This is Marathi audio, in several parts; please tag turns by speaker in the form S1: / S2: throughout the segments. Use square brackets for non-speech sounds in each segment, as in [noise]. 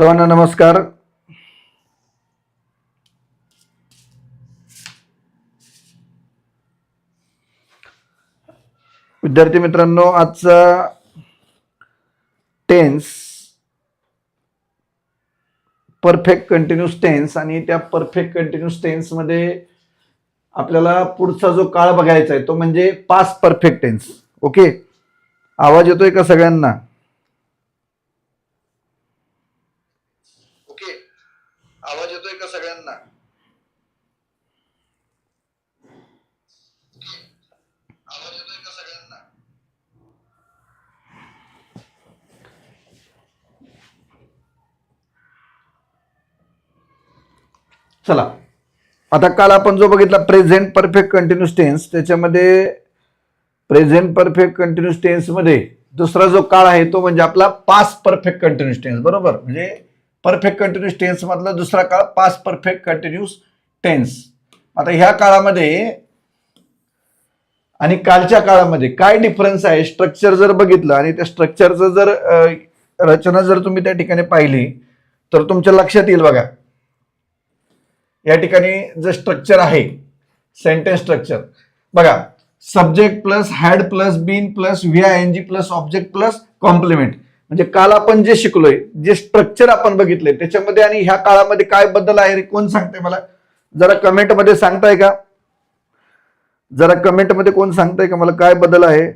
S1: सर्वांना नमस्कार. विद्यार्थी मित्रांनो आजचा टेन्स परफेक्ट कंटिन्यूस टेन्स आणि त्या परफेक्ट कंटिन्यूस टेन्समध्ये आपल्याला पुढचा जो काळ बघायचा आहे तो म्हणजे पास परफेक्ट टेन्स ओके आवाज येतोय का सगळ्यांना ओके आवाज येतोय का सगळ्यांना आवाज येतोय का सगळ्यांना चला. आता काल आपण जो बघितला प्रेझेंट परफेक्ट कंटिन्यूस टेन्स त्याच्यामध्ये प्रेझेंट परफेक्ट कंटिन्यूस टेन्समध्ये दुसरा जो काळ आहे तो म्हणजे आपला पास परफेक्ट कंटिन्यूस टेन्स बरोबर? म्हणजे परफेक्ट कंटिन्यूस टेन्स मधला दुसरा काळ पास परफेक्ट कंटिन्यूस टेन्स आता ह्या काळामध्ये आणि कालच्या काळामध्ये काय डिफरन्स आहे? स्ट्रक्चर जर बघितलं आणि त्या स्ट्रक्चरचं जर रचना जर तुम्ही त्या ठिकाणी पाहिली तर तुमच्या लक्षात येईल बघा. या ठिकाणी जे स्ट्रक्चर आहे सेंटेन्स स्ट्रक्चर बघा subject plus had plus been plus V I N G plus object plus complement म्हणजे काल आपण जे शिकलोय जे स्ट्रक्चर आपण बघितले त्याच्यामध्ये आणि ह्या काळामध्ये काय बदल आहे रे? कोण सांगते मला? जरा कमेंटमध्ये सांगताय का? जरा कमेंटमध्ये कोण सांगताय का मला? काय बदल आहे?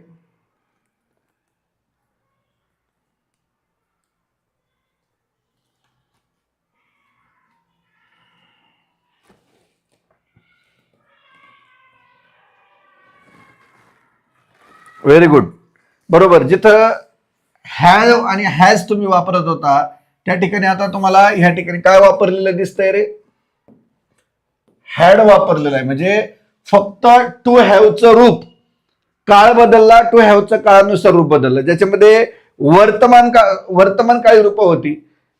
S1: व्हेरी गुड बरोबर. जिथं हॅव आणि हॅज तुम्ही वापरत होता त्या ठिकाणी आता तुम्हाला ह्या ठिकाणी काय वापरलेलं दिसतंय रे? हॅड वापरलेलं आहे. म्हणजे फक्त टू हॅवचं रूप. काळ बदलला टू हॅवचं काळानुसार रूप बदललं. ज्याच्यामध्ये वर्तमान काळ वर्तमान काळी रूप होती.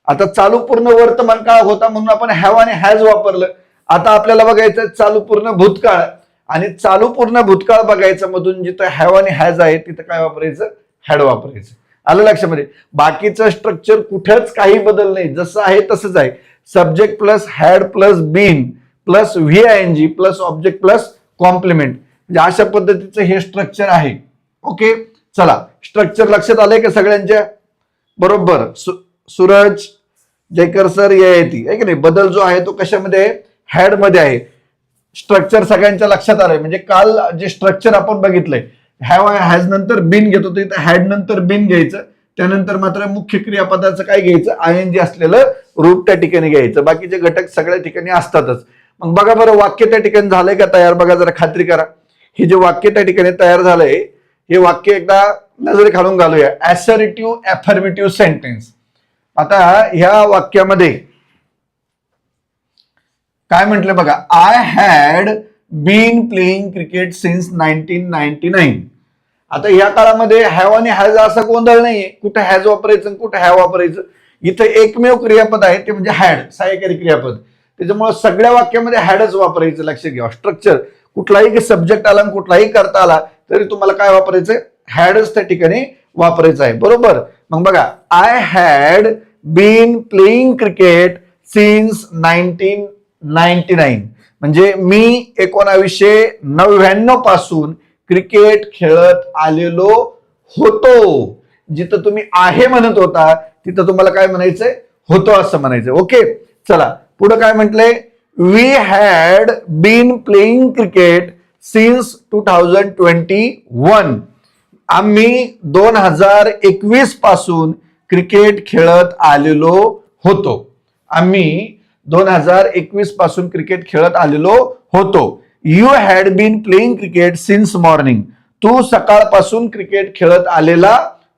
S1: आता चालू पूर्ण वर्तमान काळ होता म्हणून आपण हॅव आणि हॅज वापरलं. आता आपल्याला बघायचं चालू पूर्ण भूतकाळ. आणि चालू पूर्ण भूतकाळ बघायचं मधून जिथं हॅव आणि हॅज आहे तिथं काय वापरायचं? हॅड वापरायचं. आलं लक्षामध्ये? बाकीचं स्ट्रक्चर कुठंच काही बदल नाही. जसं आहे तसंच आहे. Subject plus had plus been plus V I N G plus object plus complement म्हणजे अशा पद्धतीचं हे स्ट्रक्चर आहे. ओके चला. स्ट्रक्चर लक्षात आलंय का सगळ्यांच्या? बरोबर. सु- सूरज जयकर सर येते आहे की नाही? बदल जो आहे तो कशामध्ये? आहे हॅडमध्ये आहे. स्ट्रक्चर सगळ्यांच्या लक्षात आलंय. म्हणजे काल जे स्ट्रक्चर आपण बघितलंय हॅव हॅज नंतर बिन घेत होतो इथं हॅड नंतर बिन घ्यायचं त्यानंतर मात्र मुख्य क्रियापदाचं काय घ्यायचं? आय एन जी असलेलं रूप त्या ठिकाणी घ्यायचं. बाकीचे घटक सगळ्या ठिकाणी असतातच. मग बघा बरं वाक्य त्या ठिकाणी झालंय का तयार? बघा जरा खात्री करा. हे जे वाक्य त्या ठिकाणी तयार झालंय हे वाक्य एकदा नजरे खालून घालूया. ऍसरिटिव्ह ऍफर्मेटिव्ह सेंटेन्स आता ह्या वाक्यामध्ये काय म्हटलं बघा? I had been playing cricket since nineteen ninety nine आता या काळामध्ये हॅव आणि हॅज असा गोंधळ नाहीये. कुठं हॅज वापरायचं कुठं हॅव वापरायचं. इथं एकमेव क्रियापद आहे ते म्हणजे हॅड सहाय्यकारी क्रियापद. त्याच्यामुळे सगळ्या वाक्यामध्ये हॅडच वापरायचं. लक्षात घ्या. स्ट्रक्चर कुठलाही सब्जेक्ट आला कुठलाही करता आला तरी तुम्हाला काय वापरायचं हॅडच त्या ठिकाणी वापरायचं आहे. बरोबर? मग बघा. I had been playing cricket since nineteen ninety nine. म्हणजे मी एकोणावीसशे नव्याण्णवपासून क्रिकेट खेळत आलेलो होतो. जिथं तुम्ही आहे म्हणत होता तिथं तुम्हाला काय म्हणायचंय? होतो असं म्हणायचं ओके चला. पुढे काय म्हटलंय? We had been playing cricket since two thousand twenty one आम्ही दोन हजार एकवीसपासून क्रिकेट खेळत आलेलो होतो. आम्ही दोन हजार एकवीसपासून क्रिकेट खेळत आलेलो होतो. You had been playing cricket since morning तू सकाळपासून क्रिकेट खेळत आलेला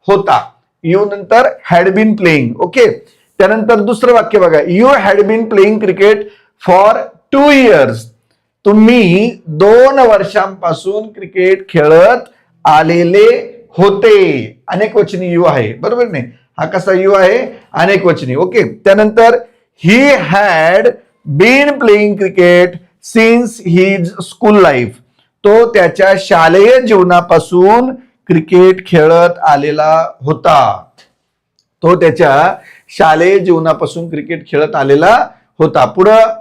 S1: होता. यू नंतर हॅड बीन प्लेइंग ओके त्यानंतर दुसरं वाक्य बघा. You had been playing cricket for two years तुम्ही दोन वर्षांपासून क्रिकेट खेळत आलेले होते. अनेक वचनी यू आहे. बरोबर नाही? हा कसा यू आहे? अनेक वचनी. ओके त्यानंतर he had been playing cricket since his school life तो त्याच्या शालेय जीवनापासून क्रिकेट खेळत आलेला होता. तो त्याच्या शालेय जीवनापासून क्रिकेट खेळत आलेला होता. पुढं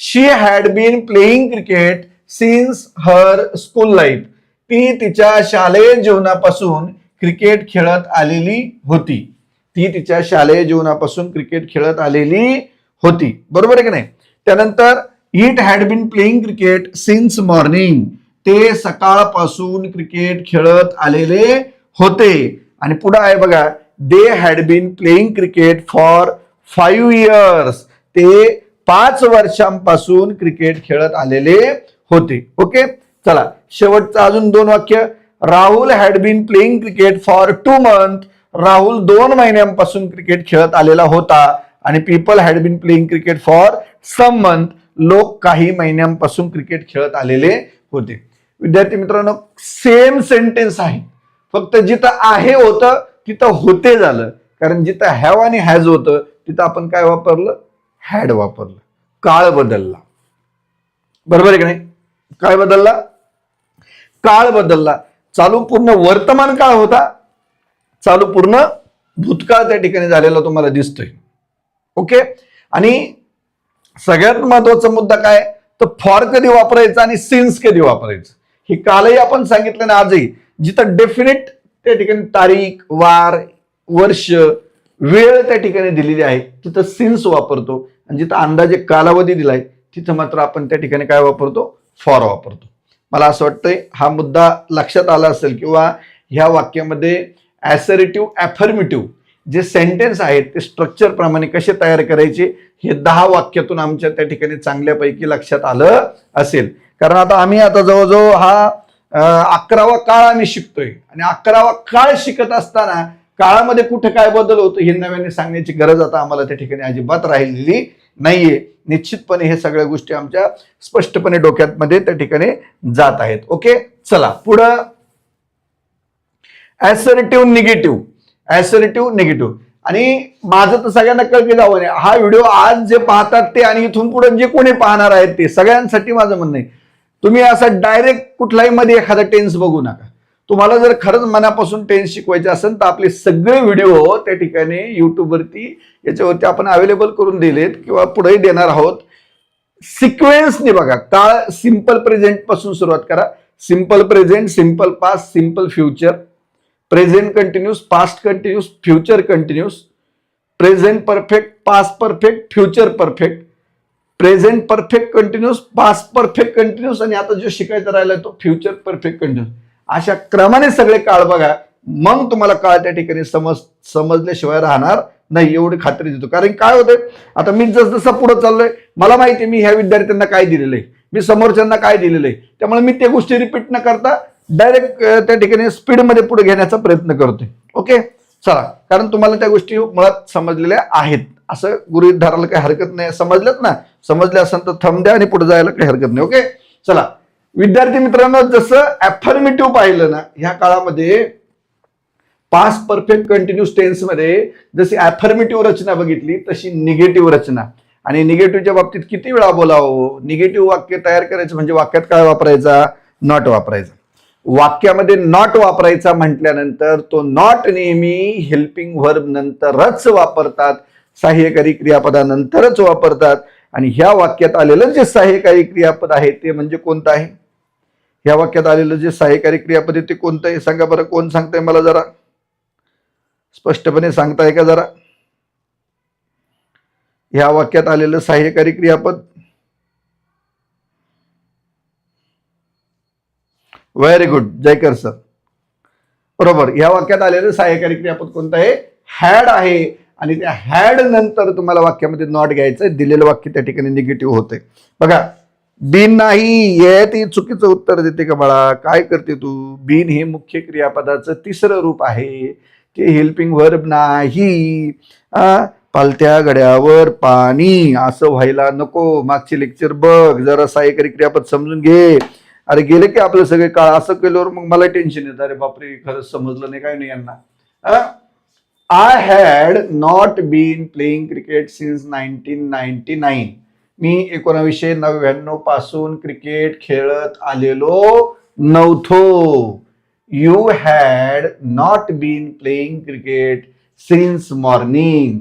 S1: she had been playing cricket since her school life ती तिच्या शालेय जीवनापासून क्रिकेट खेळत आलेली होती. ती तिच्या शालेय जीवनापासून क्रिकेट खेळत आलेली होती. बरोबर आहे की नाही? त्यानंतर it had been playing cricket since morning ते सकाळपासून क्रिकेट खेळत आलेले होते. आणि पुढे आहे बघा they had been playing cricket for five years ते पाच वर्षांपासून क्रिकेट खेळत आलेले होते. ओके चला शेवटचं अजून दोन वाक्य. Rahul had been playing cricket for two month Rahul दोन महिन्यांपासून क्रिकेट खेळत आलेला होता. आणि people had been playing cricket for some month लोक काही महिन्यांपासून क्रिकेट खेळत आलेले होते. विद्यार्थी मित्रांनो सेम सेंटेन्स आहे. फक्त जिथं आहे होतं तिथं होते झालं. कारण जिथं हॅव आणि हॅज होतं तिथं आपण काय वापरलं? हॅड वापरलं. काळ बदलला. बरोबर आहे की नाही? काय बदलला. काळ बदलला. चालू पूर्ण वर्तमान काळ होता. चालू पूर्ण भूतकाळ त्या ठिकाणी झालेला तुम्हाला दिसतोय. ओके? आणि सगळ्यात महत्त्वाचा मुद्दा काय? तर फॉर कधी वापरायचं आणि सिन्स कधी वापरायचं? हे कालही आपण सांगितलं ना आजही. जिथं डेफिनेट त्या ठिकाणी तारीख वार वर्ष वेळ त्या ठिकाणी दिलेली आहे तिथं सिन्स वापरतो. आणि जिथं अंदाजे कालावधी दिलाय तिथं मात्र आपण त्या ठिकाणी काय वापरतो? फॉर वापरतो. मला असं वाटतंय हा मुद्दा लक्षात आला असेल किंवा ह्या वाक्यामध्ये ॲसरेटिव्ह ॲफर्मेटिव्ह जे सेंटेन्स आहेत ते स्ट्रक्चर प्रमाणे कसे तयार करायचे हे दहा वाक्यातून आमच्या त्या ठिकाणी चांगल्यापैकी लक्षात आलं असेल. कारण आता आम्ही आता जवळजवळ हा अकरावा काळ आम्ही शिकतोय. आणि अकरावा काळ शिकत असताना काळामध्ये कुठे काय बदल होतो हे नव्याने सांगण्याची गरज आता आम्हाला त्या ठिकाणी अजिबात राहिलेली नाहीये. निश्चितपणे हे सगळ्या गोष्टी आमच्या स्पष्टपणे डोक्यात मध्ये त्या ठिकाणी जात आहेत. ओके? चला पुढं. Assertive negative assertive negative. आणि माझं तर सगळ्यांना कळके जावं आहे. हा व्हिडिओ आज जे पाहतात ते आणि इथून पुढे जे कोणी पाहणार आहेत ते सगळ्यांसाठी माझं म्हणणं आहे. तुम्ही असं डायरेक्ट कुठलाही मध्ये एखादा टेन्स बघू नका. तुम्हाला जर खरंच मनापासून टेन्स शिकवायचे असेल तर आपले सगळे व्हिडिओ त्या ठिकाणी युट्यूबवरती याच्यावरती आपण अवेलेबल करून दिलेत किंवा पुढेही देणार आहोत. सिक्वेन्सने बघा. काळ सिंपल प्रेझेंटपासून सुरुवात करा. Simple present simple past simple future present continuous past continuous future continuous. Present perfect past perfect future perfect. Present perfect continuous past perfect continuous आणि आता जो शिकायचा राहिला तो फ्युचर परफेक्ट कंटिन्यूस. अशा क्रमाने सगळे काळ बघा. मग तुम्हाला काळ त्या ठिकाणी समज समजल्याशिवाय राहणार नाही एवढी खात्री देतो. कारण काय होतंय? आता मी जसजसं पुढे चाललोय मला माहिती आहे मी ह्या विद्यार्थ्यांना काय दिलेलं आहे मी समोरच्यांना काय दिलेलं आहे त्यामुळे मी त्या गोष्टी रिपीट न करता डायरेक्ट त्या ठिकाणी स्पीडमध्ये पुढे घेण्याचा प्रयत्न करतोय. ओके चला कारण तुम्हाला त्या गोष्टी मुळात समजलेल्या आहेत. असं गृहित धरायला काही हरकत नाही. समजल्यात ना? समजले असेल तर थंब द्या आणि पुढे जायला काही हरकत नाही. ओके चला. विद्यार्थी मित्रांनो जसं ॲफर्मेटिव्ह पाहिलं ना ह्या काळामध्ये पास परफेक्ट कंटिन्यूस टेन्समध्ये जशी ॲफर्मेटिव्ह रचना बघितली तशी निगेटिव्ह रचना. आणि निगेटिव्हच्या बाबतीत किती वेळा बोलावं? निगेटिव्ह वाक्य तयार करायचं म्हणजे वाक्यात काय वापरायचा? नॉट वापरायचा. वाक्यामध्ये नॉट वापरायचा म्हटल्यानंतर तो नॉट नेहमी हेल्पिंग व्हर्ब नंतरच वापरतात. सहाय्यकारी क्रियापदानंतरच वापरतात. आणि ह्या वाक्यात आलेलं जे सहाय्यकारी क्रियापद आहे ते म्हणजे कोणतं आहे? ह्या वाक्यात आलेलं जे सहाय्यकारी क्रियापद आहे ते कोणतं आहे? सांगा बरं कोण सांगताय मला जरा? स्पष्टपणे सांगताय का जरा? ह्या वाक्यात आलेलं सहाय्यकारी क्रियापद व्हेरी गुड जयकर सर बरोबर. या वाक्यात आलेलं सहाय्यकारी क्रियापद कोणतं आहे? हॅड आहे. आणि त्या हॅड नंतर तुम्हाला वाक्यामध्ये नॉट घ्यायचं दिलेलं वाक्य त्या ठिकाणी निगेटिव्ह होतंय. बघा. बिन नाही ये ती चुकीचं उत्तर देते का बाळा? काय करते तू? बिन हे मुख्य क्रियापदाचं तिसरं रूप आहे. ते हेल्पिंग व्हर्ब नाही. पालत्या गड्यावर पाणी. असं व्हायला नको. मागचे लेक्चर बघ. जरा सहाय्यकारी क्रियापद समजून घे. अरे गेले की आपलं सगळे काळ असं केल्यावर मग मला टेन्शन येतं. अरे बापरे खरंच समजलं नाही काय नाही यांना. I had not been playing cricket since nineteen ninety nine मी एकोणावीसशे नव्याण्णवपासून क्रिकेट खेळत आलेलो नव्हतो. You had not been playing cricket since morning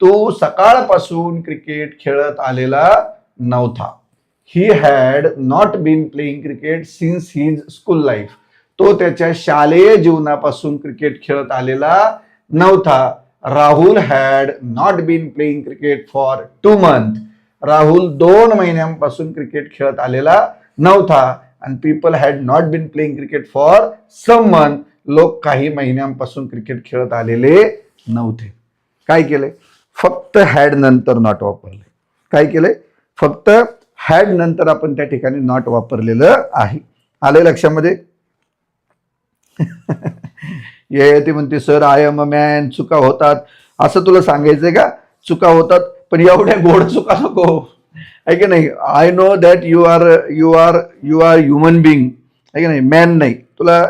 S1: तो सकाळपासून क्रिकेट खेळत आलेला नव्हता. He had not been playing cricket since his school life तो त्याच्या शालेय जीवनापासून क्रिकेट खेळत आलेला नव्हता. Rahul had not been playing cricket for two month Rahul दोन महिन्यांपासून क्रिकेट खेळत आलेला नव्हता. आणि people had not been playing cricket for some month लोक काही महिन्यांपासून क्रिकेट खेळत आलेले नव्हते. काय केलंय फक्त हॅड नंतर नॉट वापरले. काय केलंय फक्त हॅड नंतर आपण त्या ठिकाणी नॉट वापरलेलं आहे. आले लक्षामध्ये? [laughs] ती म्हणते sir I am a man चुका होतात. असं तुला सांगायचंय का? चुका होतात पण एवढ्या गोड चुका नको. आहे की नाही? I know that you are you are you are human being आहे की नाही? मॅन नाही. तुला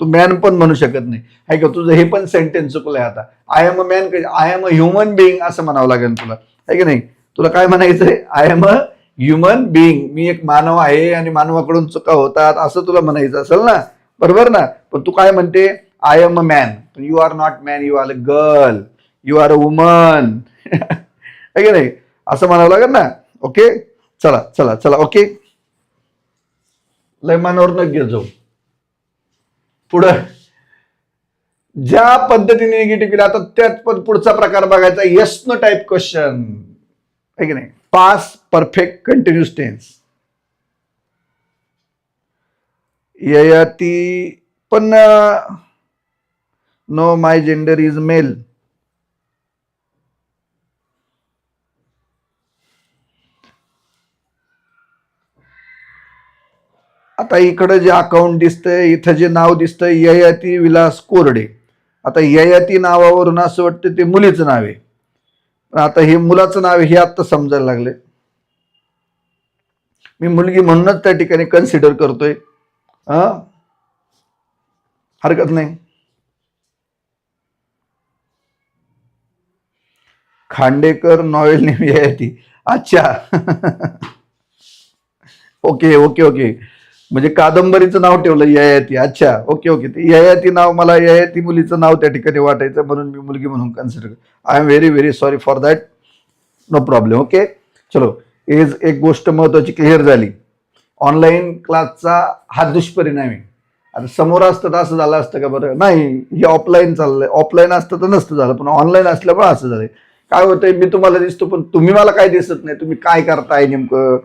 S1: तू मॅन पण म्हणू शकत नाही. आहे का? तुझं हे पण सेंटेन्स चुकलंय आता. I am a man I am a human being असं म्हणावं लागेल तुला. आहे की नाही? तुला काय म्हणायचंय? I am a human being मी एक मानव आहे आणि मानवाकडून चुका होतात असं तुला म्हणायचं असेल ना? बरोबर ना? पण तू काय म्हणते? आय एम अ मॅन पण you are not man you are a girl you are a woman की नाही? असं म्हणावं लागेल ना? ओके चला चला चला. ओके लय मनावर न घे जाऊ. पुढं. ज्या पद्धतीने निगेटिव्ह केलं आता त्यात पण पुढचा प्रकार बघायचा. येस नो टाईप क्वेश्चन आहे की नाही? Past perfect continuous tense Yayati पण no my gender is male आता इकडं जे अकाउंट दिसतंय इथं जे नाव दिसतंय ययाती विलास कोरडे. आता ययाती नावावरून असं वाटतं ते मुलीचं नाव आहे. पण आता हे मुलाचं नाव आहे हे आत्ता समजायला लागले मी मुलगी म्हणूनच त्या ठिकाणी कन्सिडर करतोय. हा? हरकत नाही. खांडेकर नॉवेल नेम ययाती अच्छा. ओके ओके ओके म्हणजे कादंबरीचं नाव ठेवलं ययाती. अच्छा ओके ओके ते ययाती नाव मला ययाती मुलीचं नाव त्या ठिकाणी वाटायचं म्हणून मी मुलगी म्हणून consider I am very very sorry for that no problem okay चलो. एज एक गोष्ट महत्त्वाची क्लिअर झाली. ऑनलाईन क्लासचा हा दुष्परिणाम आहे. आता समोर असतं तर असं झालं असतं का बरं? नाही हे ऑफलाईन चाललंय. ऑफलाईन असतं तर नसतं झालं पण ऑनलाईन असल्यामुळे असं झालंय. काय होतंय? मी तुम्हाला दिसतो पण तुम्ही मला काय दिसत नाही. तुम्ही काय करताय नेमकं?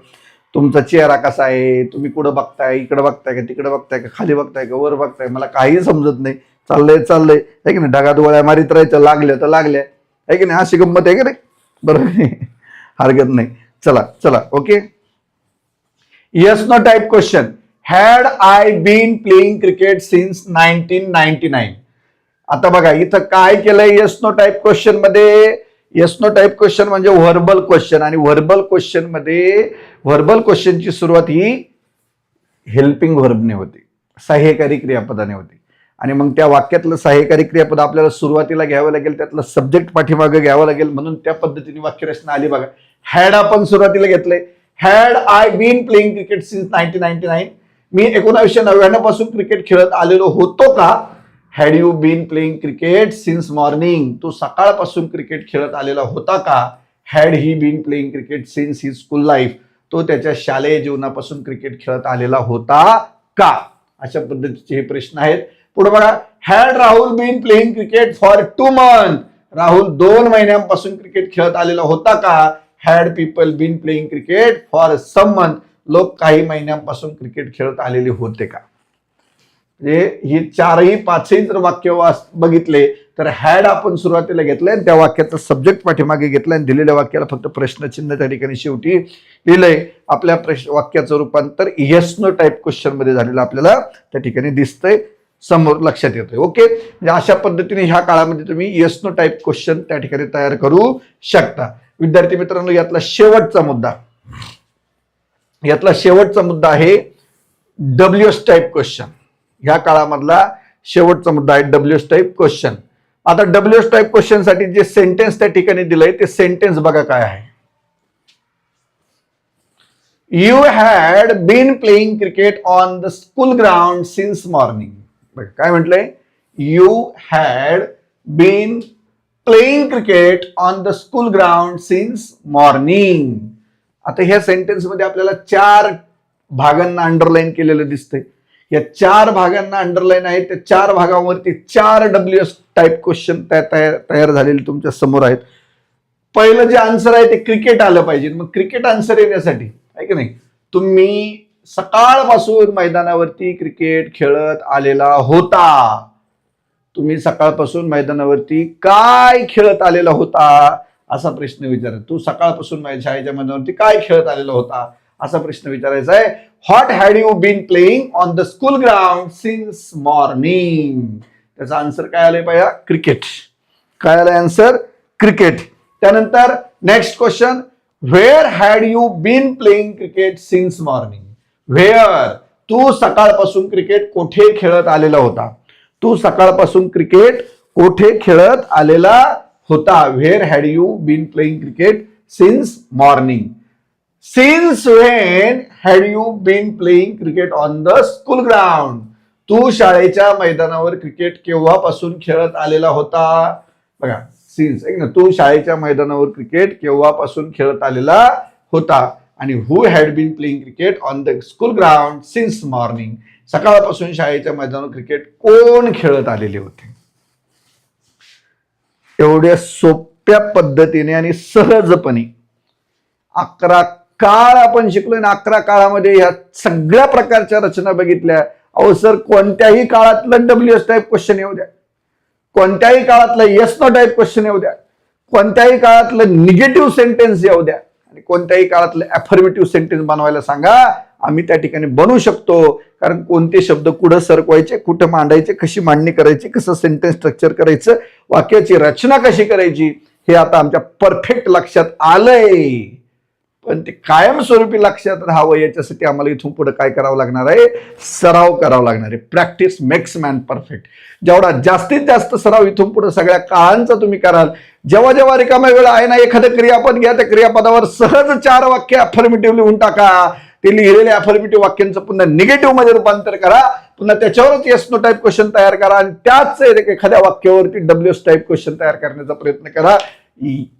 S1: तुमचा चेहरा कसा आहे? तुम्ही कुठं बघताय? इकडं बघताय का? तिकडं बघताय का? खाली बघताय का? वर बघताय? मला काही समजत नाही. चाललंय चाललंय. आहे की नाही? ढगात गोळ्या मारीत राहायचं लागल्या तर लागल्या. आहे की नाही? अशी गंमत आहे की नाही बरोबर हरकत नाही. चला चला okay yes no type question had I been playing cricket since nineteen ninety nine आता बघा इथं काय केलंय येस नो टाईप क्वेश्चनमध्ये? येस नो टाईप क्वेश्चन म्हणजे व्हर्बल क्वेश्चन आणि व्हर्बल क्वेश्चनमध्ये व्हर्बल क्वेश्चनची सुरुवात ही हेल्पिंग व्हर्बने होती. सहाय्यकारी क्रियापदाने होती. आणि मग त्या वाक्यातलं सहाय्यकारी क्रियापद आपल्याला सुरुवातीला घ्यावं लागेल त्यातलं सब्जेक्ट पाठीमागं घ्यावं लागेल म्हणून त्या पद्धतीने वाक्यरचना आली बघा. हॅड आपण सुरुवातीला घेतले had I been playing cricket since nineteen ninety nine मी एकोणावीसशे नव्याण्णवपासून क्रिकेट खेळत आलेलो होतो का? Had you been playing cricket since morning तू सकाळपासून क्रिकेट खेळत आलेला होता का? Had he been playing cricket since he school life तो त्याच्या शालेय जीवनापासून क्रिकेट खेळत आलेला होता का? अशा पद्धतीचे हे प्रश्न आहेत. पुढे बघा. Had Rahul been playing cricket for two month Rahul दोन महिन्यांपासून क्रिकेट खेळत आलेला होता का? Had people been playing cricket for some month लोक काही महिन्यांपासून क्रिकेट खेळत आलेले होते का? म्हणजे ही चारही पाचही जर वाक्य वाच बघितले तर हॅड आपण सुरुवातीला घेतलंय आणि त्या वाक्याचा सब्जेक्ट पाठीमागे घेतलाय आणि दिलेल्या वाक्याला फक्त प्रश्नचिन्ह त्या ठिकाणी शेवटी लिहिलंय. आपल्या प्रश्न वाक्याचं रूपांतर येस नो टाईप क्वेश्चनमध्ये झालेलं आपल्याला त्या ठिकाणी दिसतंय समोर लक्षात येतोय. ओके म्हणजे अशा पद्धतीने ह्या काळामध्ये तुम्ही येस नो टाईप क्वेश्चन त्या ठिकाणी तयार करू शकता. विद्यार्थी मित्रांनो यातला शेवटचा मुद्दा. यातला शेवटचा मुद्दा आहे डब्ल्यू एस टाईप क्वेश्चन ह्या काळामधला शेवटचा मुद्दा आहे डब्ल्यू एस टाईप क्वेश्चन आता डब्ल्यू एस टाईप क्वेश्चनसाठी जे सेंटेन्स त्या ठिकाणी दिलंय ते सेंटेन्स बघा काय आहे. You had been playing cricket on the school ground since morning काय म्हटलंय? You had been playing cricket on the school ground since morning. आता ह्या सेंटेन्समध्ये आपल्याला चार भागांना अंडरलाईन केलेलं दिसतंय. या चार भागांना अंडरलाईन आहेत त्या चार भागावरती चार डब्ल्यू एस टाईप क्वेश्चन तयार तयार झालेले तुमच्यासमोर आहेत. पहिलं जे आन्सर आहे ते क्रिकेट आलं पाहिजे. मग क्रिकेट आन्सर येण्यासाठी आहे की नाही? तुम्ही सकाळपासून मैदानावरती क्रिकेट खेळत आलेला होता. तुम्ही सकाळपासून मैदानावरती काय खेळत आलेला होता? असा प्रश्न विचारा तू सकाळपासून माझ्या शाळेच्या मैदानावरती काय खेळत आलेला होता? असा प्रश्न विचारायचा आहे. What had you been playing on the school ground since morning त्याचा आन्सर काय आलंय पाहिजे क्रिकेट काय आलंय आन्सर क्रिकेट त्यानंतर next question where had you been playing cricket since morning where तू सकाळपासून क्रिकेट कोठे खेळत आलेला होता? तू सकाळपासून क्रिकेट कोठे खेळत आलेला होता? Where had you been playing cricket since morning since when had you been playing cricket on the school ground तू शाळेच्या मैदानावर क्रिकेट केव्हापासून खेळत आलेला होता? बघा सिन्स ऐक ना तू शाळेच्या मैदानावर क्रिकेट केव्हापासून खेळत आलेला होता? आणि who had been playing cricket on the school ground since morning सकाळपासून शाळेच्या मैदानावर क्रिकेट कोण खेळत आलेले होते? एवढ्या सोप्या पद्धतीने आणि सहजपणे अकरा काळ आपण शिकलो आणि अकरा काळामध्ये ह्या सगळ्या प्रकारच्या रचना बघितल्या. अहो सर कोणत्याही काळातलं डब्ल्यू एस टाईप क्वेश्चन येऊ द्या. कोणत्याही काळातलं येस नो टाईप क्वेश्चन येऊ द्या. कोणत्याही काळातलं निगेटिव्ह सेंटेन्स येऊ द्या. आणि कोणत्याही काळातलं अफर्मेटिव्ह सेंटेन्स बनवायला सांगा आम्ही त्या ठिकाणी बनवू शकतो. कारण कोणते शब्द कुठं सरकवायचे कुठं मांडायचे कशी मांडणी करायची कसं सेंटेन्स स्ट्रक्चर करायचं वाक्याची रचना कशी करायची हे आता आमच्या परफेक्ट लक्षात आलंय. पण ते कायमस्वरूपी लक्षात राहावं याच्यासाठी आम्हाला इथून पुढे काय करावं लागणार आहे? सराव करावा लागणार आहे. प्रॅक्टिस मेक्स मॅन परफेक्ट जेवढा जास्तीत जास्त सराव इथून पुढे सगळ्या काळांचा तुम्ही कराल जेव्हा जेव्हा रिकामा वेळ आहे ना एखादं क्रियापद घ्या त्या क्रियापदावर सहज चार वाक्य अफर्मेटिव्ह लिहून टाका. ते लिहिलेल्या अफर्मेटिव्ह वाक्यांचं पुन्हा निगेटिव्हमध्ये रूपांतर करा. पुन्हा त्याच्यावरच येस नो टाईप क्वेश्चन तयार करा. आणि त्याच एखाद्या वाक्यावरती डब्ल्यू एस टाईप क्वेश्चन तयार करण्याचा प्रयत्न करा.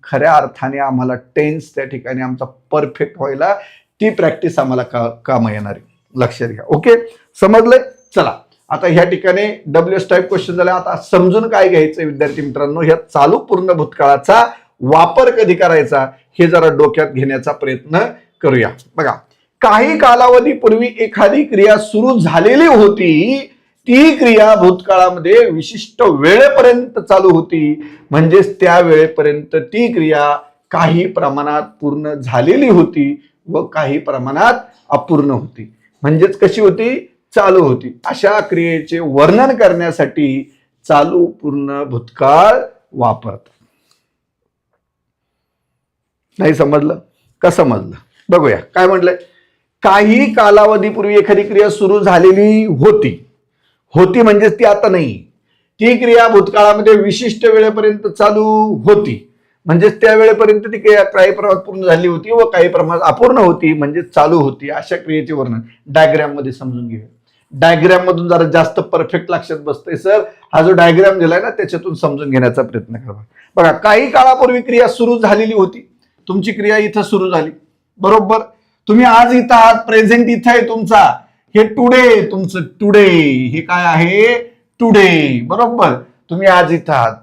S1: खऱ्या अर्थाने आम्हाला टेन्स त्या ठिकाणी आमचा परफेक्ट व्हायला ती प्रॅक्टिस आम्हाला का काम येणार आहे. लक्षात घ्या. ओके समजलंय? चला. आता ह्या ठिकाणी डब्ल्यू एस टाईप क्वेश्चन झाला. आता समजून काय घ्यायचं विद्यार्थी मित्रांनो? ह्या चालू पूर्ण भूतकाळाचा वापर कधी करायचा? हे जरा डोक्यात घेण्याचा प्रयत्न करूया. बघा. काही कालावधीपूर्वी एखादी क्रिया सुरू झालेली होती ती क्रिया भूतकाळामध्ये विशिष्ट वेळेपर्यंत चालू होती. म्हणजेच त्या वेळेपर्यंत ती क्रिया काही प्रमाणात पूर्ण झालेली होती व काही प्रमाणात अपूर्ण होती. म्हणजेच कशी होती? चालू होती. अशा क्रियेचे वर्णन करण्यासाठी चालू पूर्ण भूतकाळ वापरतात. नाही समजलं? का समजलं? बघूया. काय म्हटलंय? काही कालावधीपूर्वी एखादी क्रिया सुरू झालेली होती. होती म्हणजेच ती आता नाही. ती क्रिया भूतकाळामध्ये विशिष्ट वेळेपर्यंत चालू होती. म्हणजेच त्या वेळेपर्यंत ती क्रिया काही प्रमाणात पूर्ण झाली होती व काही प्रमाणात अपूर्ण होती म्हणजेच चालू होती. अशा क्रियेचे वर्णन डायग्राममध्ये समजून घेऊया. डायग्राम मधून जरा जास्त परफेक्ट लक्षात बसतंय सर. हा जो डायग्राम दिलाय ना त्याच्यातून समजून घेण्याचा प्रयत्न करा. बघा काही काळापूर्वी क्रिया सुरू झालेली होती. तुमची क्रिया इथं सुरू झाली. बरोबर? तुम्ही आज इथं आहात प्रेझेंट इथं आहे तुमचा. हे टुडे तुमचं टुडे हे काय आहे? टुडे बरोबर? तुम्ही आज इथं आहात.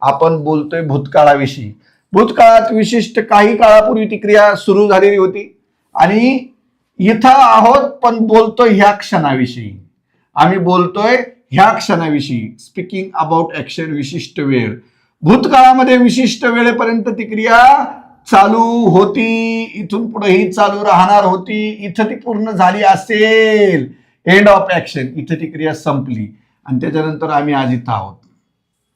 S1: आपण बोलतोय भूतकाळाविषयी. भूतकाळात विशिष्ट काही काळापूर्वी ती क्रिया सुरू झालेली होती. आणि इथं आहोत पण बोलतोय ह्या क्षणाविषयी. आम्ही बोलतोय ह्या क्षणाविषयी. स्पीकिंग अबाउट ऍक्शन विशिष्ट वेळ. भूतकाळामध्ये विशिष्ट वेळेपर्यंत ती क्रिया चालू होती इथून पुढे ही चालू राहणार होती इथं ती पूर्ण झाली असेल. एंड ऑफ ऍक्शन इथं ती क्रिया संपली. आणि त्याच्यानंतर आम्ही आज इथं आहोत.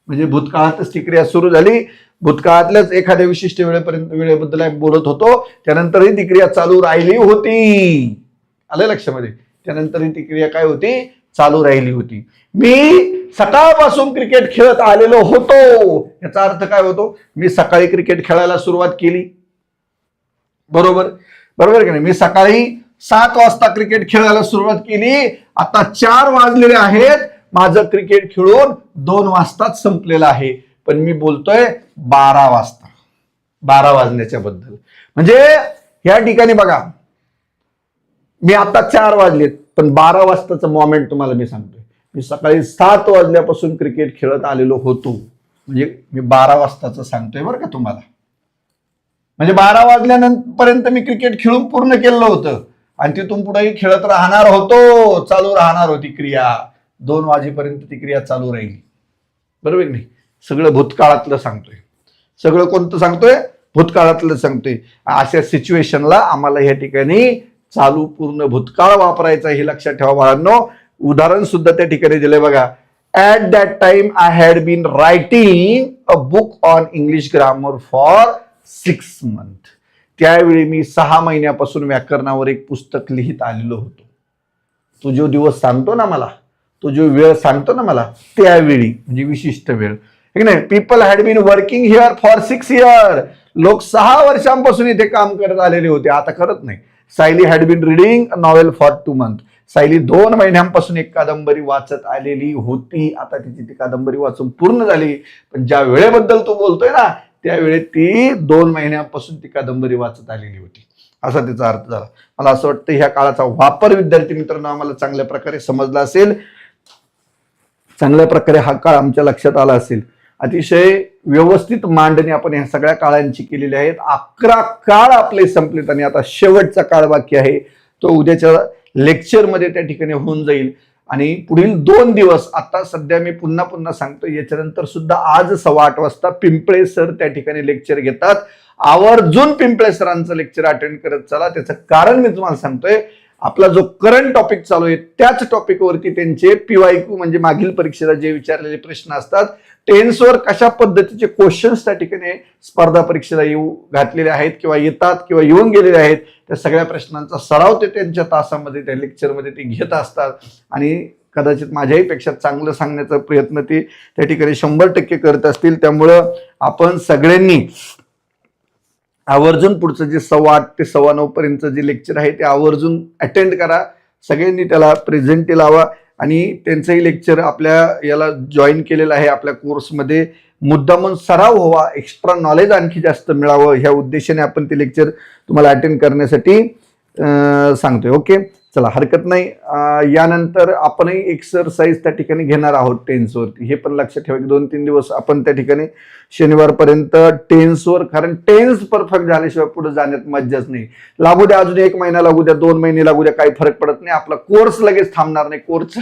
S1: म्हणजे भूतकाळातच ती क्रिया सुरू झाली. भूतकाळातल्याच एखाद्या विशिष्ट वेळेपर्यंत वेळेबद्दल आम्ही बोलत होतो. त्यानंतरही ती क्रिया चालू राहिली होती. आलं लक्षामध्ये? त्यानंतरही ती क्रिया काय होती? चालू राहिली होती. मी सकाळपासून क्रिकेट खेळत आलेलो होतो. याचा अर्थ काय होतो? मी सकाळी क्रिकेट खेळायला सुरुवात केली. बरोबर? बरोबर की नाही? मी सकाळी सात वाजता क्रिकेट खेळायला सुरुवात केली. आता चार वाजलेले आहेत. माझं क्रिकेट खेळून दोन वाजताच संपलेलं आहे. पण मी बोलतोय बारा वाजता. बारा वाजण्याच्या बद्दल. म्हणजे या ठिकाणी बघा. मी आता चार वाजलेत. पण बारा वाजताचं मोमेंट तुम्हाला मी सांगतोय. मी सकाळी सात वाजल्यापासून क्रिकेट खेळत आलेलो होतो. म्हणजे मी बारा वाजताचं सांगतोय बरं का तुम्हाला. म्हणजे बारा वाजल्यानंतरपर्यंत मी क्रिकेट खेळून पूर्ण केलं होतं. आणि तिथून पुढेही खेळत राहणार होतो. चालू राहणार होती क्रिया. दोन वाजेपर्यंत ती क्रिया चालू राहील. बरोबर की नाही? सगळं भूतकाळातलं सांगतोय. सगळं कोणतं सांगतोय? भूतकाळातलं सांगतोय. अशा सिच्युएशनला आम्हाला या ठिकाणी चालू पूर्ण भूतकाळ वापरायचा हे लक्षात ठेवा बाळांनो. उदाहरण सुद्धा त्या ठिकाणी दिलंय बघा. At that time I had been writing a book on English grammar for six month त्यावेळी मी सहा महिन्यापासून व्याकरणावर एक पुस्तक लिहित आलेलो होतो. तो जो दिवस सांगतो ना मला तो जो वेळ सांगतो ना मला त्यावेळी म्हणजे विशिष्ट वेळ. नाही people had been working here for six year लोक सहा वर्षांपासून इथे काम करत आलेले होते. आता करत नाही. Sayali had been reading novel for two month Sayali दोन महिन्यांपासून एक कादंबरी वाचत आलेली होती. आता तिची ती कादंबरी वाचून पूर्ण झाली. पण ज्या वेळेबद्दल तो बोलतोय ना त्यावेळी ती दोन महिन्यांपासून ती कादंबरी वाचत आलेली होती. असा त्याचा अर्थ झाला. मला असं वाटतं ह्या काळाचा वापर विद्यार्थी मित्रांनो आम्हाला चांगल्या प्रकारे समजला असेल. चांगल्या प्रकारे हा काळ आमच्या लक्षात आला असेल. अतिशय व्यवस्थित मांडणी आपण ह्या सगळ्या काळांची केलेली आहेत. अकरा काळ आपले संपलेत आणि आता शेवटचा काळ बाकी आहे. तो उद्याच्या लेक्चरमध्ये त्या ठिकाणी होऊन जाईल. आणि पुढील दोन दिवस आता सध्या मी पुन्हा पुन्हा सांगतो याच्यानंतर सुद्धा आज सव्वा आठ वाजता पिंपळे सर त्या ठिकाणी लेक्चर घेतात. आवर्जून पिंपळे सरांचं लेक्चर अटेंड करत चला. त्याचं कारण मी तुम्हाला सांगतोय आपला जो करंट टॉपिक चालू आहे त्याच टॉपिकवरती त्यांचे पीवायक्यू म्हणजे मागील परीक्षेला जे विचारलेले प्रश्न असतात टेन्सवर कशा पद्धतीचे क्वेश्चन्स त्या ठिकाणी स्पर्धा परीक्षेला येऊ घातलेले आहेत किंवा येतात किंवा येऊन गेलेले आहेत त्या सगळ्या प्रश्नांचा सराव ते त्यांच्या तासामध्ये त्या लेक्चरमध्ये ते घेत असतात. आणि कदाचित माझ्याही पेक्षा चांगलं सांगण्याचा प्रयत्न ते त्या ठिकाणी शंभर टक्के करत असतील. त्यामुळं आपण सगळ्यांनी आवर्जून पुढचं जे सव्वा आठ ते सव्वा नऊ पर्यंत जे लेक्चर आहे ते आवर्जून अटेंड करा. सगळ्यांनी त्याला प्रेझेंटी लावा. आणि त्यांचंही लेक्चर आपल्या याला जॉईन केलेलं आहे आपल्या कोर्समध्ये मुद्दामून सराव व्हावा एक्स्ट्रा नॉलेज आणखी जास्त मिळावं ह्या उद्देशाने आपण ते लेक्चर तुम्हाला अटेंड करण्यासाठी सांगतोय. ओके चला हरकत नाही. यानंतर आपणही एक्सरसाइज त्या ठिकाणी घेणार आहोत टेन्सवरती हे पण लक्षात ठेवा की दोन तीन दिवस आपण त्या ठिकाणी शनिवारपर्यंत टेन्सवर कारण टेन्स परफेक्ट झाल्याशिवाय पुढे जाण्यात मज्जाच नाही. लागू द्या अजून एक महिना लागू द्या दोन महिने लागू द्या काही फरक पडत नाही. आपला कोर्स लगेच थांबणार नाही. कोर्स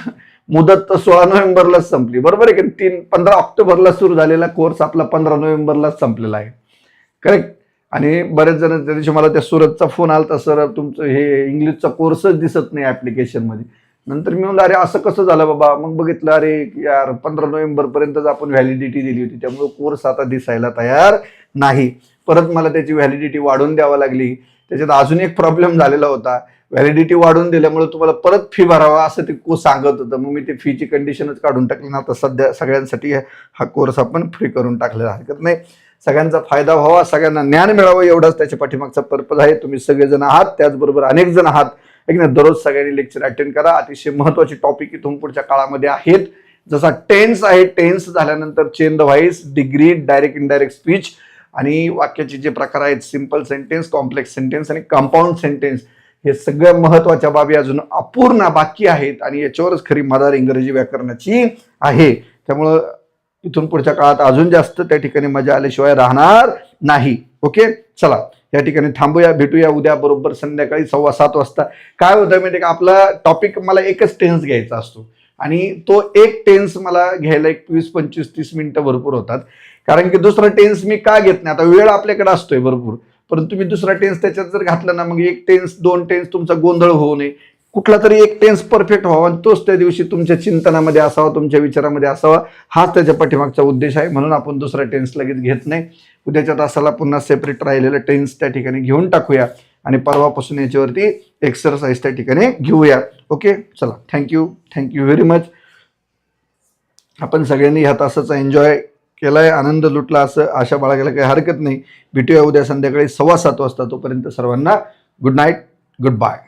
S1: मुदत तर सोळा नोव्हेंबरलाच संपली. बरोबर आहे की तीन पंधरा ऑक्टोबरला सुरू झालेला कोर्स आपला पंधरा नोव्हेंबरलाच संपलेला आहे. करेक्ट आणि बरेच जण त्या दिवशी मला त्या सुरतचा फोन आला तर सर तुमचं हे इंग्लिशचा कोर्सच दिसत नाही ॲप्लिकेशनमध्ये नंतर मी म्हणलं अरे असं कसं झालं बाबा? मग बघितलं अरे यार पंधरा नोव्हेंबरपर्यंतच आपण व्हॅलिडिटी दिली होती त्यामुळे कोर्स आता दिसायला तयार नाही. परत मला त्याची व्हॅलिडिटी वाढवून द्यावा लागली. त्याच्यात अजून एक प्रॉब्लेम झालेला होता. व्हॅलिडिटी वाढवून दिल्यामुळे तुम्हाला परत फी भरावा असं ते को सांगत होतं. मग मी ते फीची कंडिशनच काढून टाकली. ना आता सध्या सगळ्यांसाठी हा कोर्स आपण फ्री करून टाकलेला हरकत नाही. सगळ्यांचा फायदा व्हावा सगळ्यांना ज्ञान मिळावं एवढाच त्याच्या पाठीमागचा पर्पज आहे. तुम्ही सगळेजण आहात त्याचबरोबर अनेक जण आहात. एक ना दररोज सगळ्यांनी लेक्चर अटेंड करा. अतिशय महत्त्वाचे टॉपिक इथून पुढच्या काळामध्ये आहेत. जसा टेन्स आहे टेन्स झाल्यानंतर change the voice degree direct indirect speech आणि वाक्याचे जे प्रकार आहेत सिंपल सेंटेन्स कॉम्प्लेक्स सेंटेन्स आणि कंपाऊंड सेंटेन्स हे सगळ्या महत्त्वाच्या बाबी अजून अपूर्ण बाकी आहेत आणि याच्यावरच खरी मदार इंग्रजी व्याकरणाची आहे. त्यामुळं इथून पुढच्या काळात अजून जास्त त्या ठिकाणी मजा आल्याशिवाय राहणार नाही. ओके चला या ठिकाणी थांबूया भेटूया उद्या बरोबर संध्याकाळी सव्वा सात वाजता. काय होतं माहिती का? आपला टॉपिक मला एकच टेन्स घ्यायचा असतो. आणि तो एक टेन्स मला घ्यायला एक वीस पंचवीस तीस मिनिटं भरपूर होतात. कारण की दुसरा टेन्स मी का घेत नाही? आता वेळ आपल्याकडे असतोय भरपूर. परंतु मी दुसरा टेन्स त्याच्यात जर घातला ना मग एक टेन्स दोन टेन्स तुमचा गोंधळ होऊ नये. कुठला तरी एक टेन्स परफेक्ट व्हावा आणि तोच त्या दिवशी तुमच्या चिंतनामध्ये असावा तुमच्या विचारामध्ये असावा. हाच त्याच्या पाठीमागचा उद्देश आहे. म्हणून आपण दुसरा टेन्स लगेच घेत नाही. उद्याच्या तासाला पुन्हा सेपरेट राहिलेलं टेन्स त्या ठिकाणी घेऊन टाकूया. आणि परवापासून याच्यावरती एक्सरसाइज त्या ठिकाणी घेऊया. ओके चला. थँक्यू थँक्यू व्हेरी मच आपण सगळ्यांनी ह्या तासाचा एन्जॉय केलाय. आनंद लुटला असं आशा बाळगायला काही हरकत नाही. भेटूया उद्या संध्याकाळी सव्वा सात वाजता तोपर्यंत सर्वांना गुड नाईट गुड बाय